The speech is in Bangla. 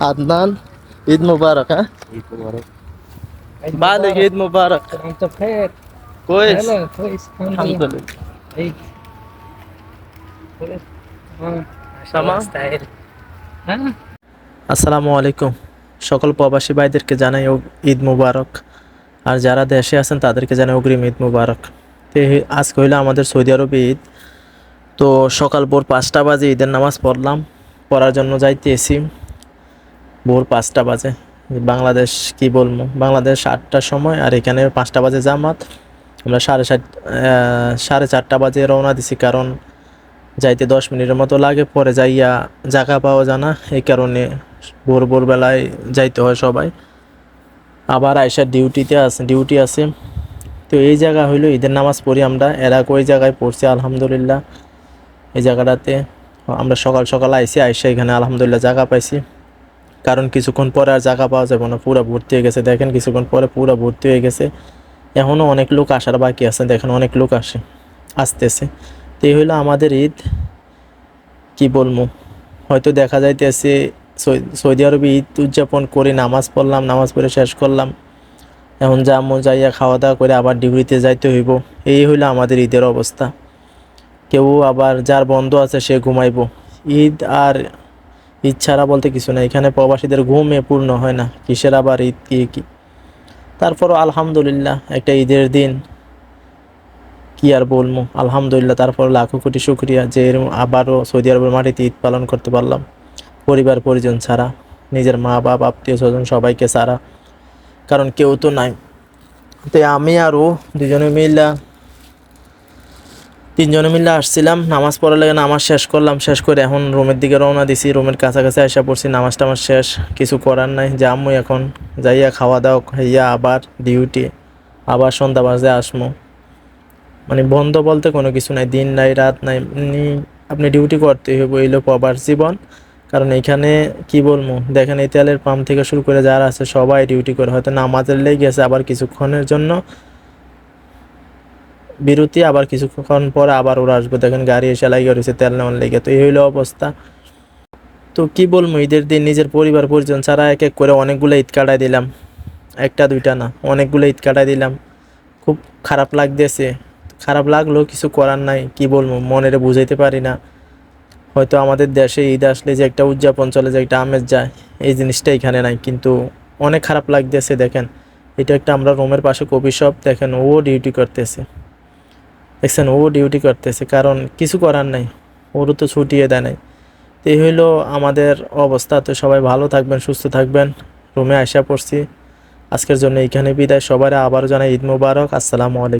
আদনান ঈদ মুবারক হ্যাঁ ঈদ মুবারক বালিক ঈদ মুবারক انت بخير كويس هلا كويس الحمد لله عيد كويس اه ما شاء تمام. الله استاهل ها আসসালামু আলাইকুম সকল প্রবাসী ভাইদেরকে জানাই ও- ঈদ মুবারক আর যারা দেশে আছেন তাদেরকে জানাই অগ্রিম ঈদ মুবারক তো এই- আজকে হইলো আমাদের সৌদি আরবে ঈদ তো সকাল ভোর পাঁচটা বাজে ঈদের নামাজ পড়লাম পড়ার জন্য যাইতেছি ভোর পাঁচটা বাজে। বাংলাদেশ কি বলব? বাংলাদেশ আটটার সময় আর এখানে পাঁচটা বাজে জামাত। আমরা সাড়ে সাত সাড়ে চারটা বাজে রওনা দিছি কারণ যাইতে দশ মিনিটের মতো লাগে, পরে যাইয়া জায়গা পাওয়া যায় না। এই কারণে ভোর, ভোরবেলায় যাইতে হয় সবাই। আবার আয়সার ডিউটিতে আছে, ডিউটি আছে। তো এই জায়গা হইল ঈদের নামাজ পড়ি আমরা। এরা ওই জায়গায় পড়ছি, আলহামদুলিল্লাহ। এই জায়গাটাতে আমরা সকাল সকাল আইসি আইসা এখানে আলহামদুলিল্লাহ জায়গা পাইছি। কারণ কিছুক্ষণ পরে আর জায়গা পাওয়া যাবে না, পুরো ভর্তি হয়ে গেছে। দেখেন কিছুক্ষণ পরে পুরো ভর্তি হয়ে গেছে। এখনও অনেক লোক আসার বাকি আছে, দেখেন অনেক লোক আসে, আসতেছে। তো এই হইল আমাদের ঈদ। কি বলব? হয়তো দেখা যাইতেছে সৌদি আরবে ঈদ উদযাপন করে নামাজ পড়লাম, নামাজ পড়ে শেষ করলাম। এখন যাব যাইয়া খাওয়া দাওয়া করে আবার ডিগ্রিতে যাইতে হইব। এই হইল আমাদের ঈদের অবস্থা। কেউ আবার যার বন্ধ আছে সে ঘুমাইব। ঈদ আর ঈদ ছাড়া বলতে কিছু না এখানে প্রবাসীদের ঘুমে পূর্ণ হয় না, কিসের আবার ঈদ, কি কি? তারপরও আলহামদুলিল্লাহ, একটা ঈদের দিন, কি আর বলব? আলহামদুলিল্লাহ, তারপর লাখো কোটি শুক্রিয়া যে আবারও সৌদি আরবের মাটিতে ঈদ পালন করতে পারলাম। পরিবার, পরিজন ছাড়া, নিজের মা বাপ, আত্মীয় স্বজন সবাইকে ছাড়া, কারণ কেউ তো নাই। তো আমি আরও দুজনে মিলে তিনজনে মিলে আসছিলাম, নামাজ পড়ার লাগে নামাজ শেষ করলাম, শেষ করে এখন রুমের দিকে রওনা দিছি, রুমের কাছাকাছি আসা পড়ছি, নামাজ টামাজ শেষ, কিছু করার নাই যামু এখন যাইয়া খাওয়া দাওয়া খাইয়া আবার ডিউটি আবার সন্ধ্যা বাজে আসমো। মানে বন্ধ বলতে কোনো কিছু নাই, দিন নাই, রাত নাই আপনি ডিউটি করতে হবে এলো প্রবাস জীবন। কারণ এখানে কি বলব, দেখেন এই তেলের পাম্প থেকে শুরু করে যারা আছে সবাই ডিউটি করে, হয়তো নামাজের লেগে গেছে, আবার কিছুক্ষণের জন্য বিরতি, আবার কিছুক্ষণ পরে আবার ওরা আসবে। দেখেন গাড়ি এসে লাগিয়ে রয়েছে তেল নেওয়ার লেগে। তো এই হইল অবস্থা। তো কি বলব, ঈদের দিন নিজের পরিবার, পরিজন ছাড়া এক এক করে অনেকগুলো ঈদ কাটাই দিলাম। একটা, দুইটা না, অনেকগুলো ঈদ কাটাই দিলাম। খুব খারাপ লাগতেছে। খারাপ লাগলেও কিছু করার নাই, কি বলব, মনের বুঝাইতে পারি না। হয়তো আমাদের দেশে ঈদ আসলে যে একটা উদযাপন চলে, যে একটা আমেজ যায়, এই জিনিসটা এখানে নাই। কিন্তু অনেক খারাপ লাগতেছে, দেখেন। এটা একটা আমরা রুমের পাশে কপি শপ, দেখেন ও ডিউটি করতেছে। দেখছেন, ও ডিউটি করতেছে, কারণ কিছু করার নাই। ওরও তো ছুটিয়ে দেয় নাই। তো এই হইল আমাদের অবস্থা। তো সবাই ভালো থাকবেন, সুস্থ থাকবেন। রুমে আসা পড়ছি। আজকের জন্য এইখানে বিদায়। সবার আবারও জানাই ঈদ মুবারক। আসসালামু আলাইকুম।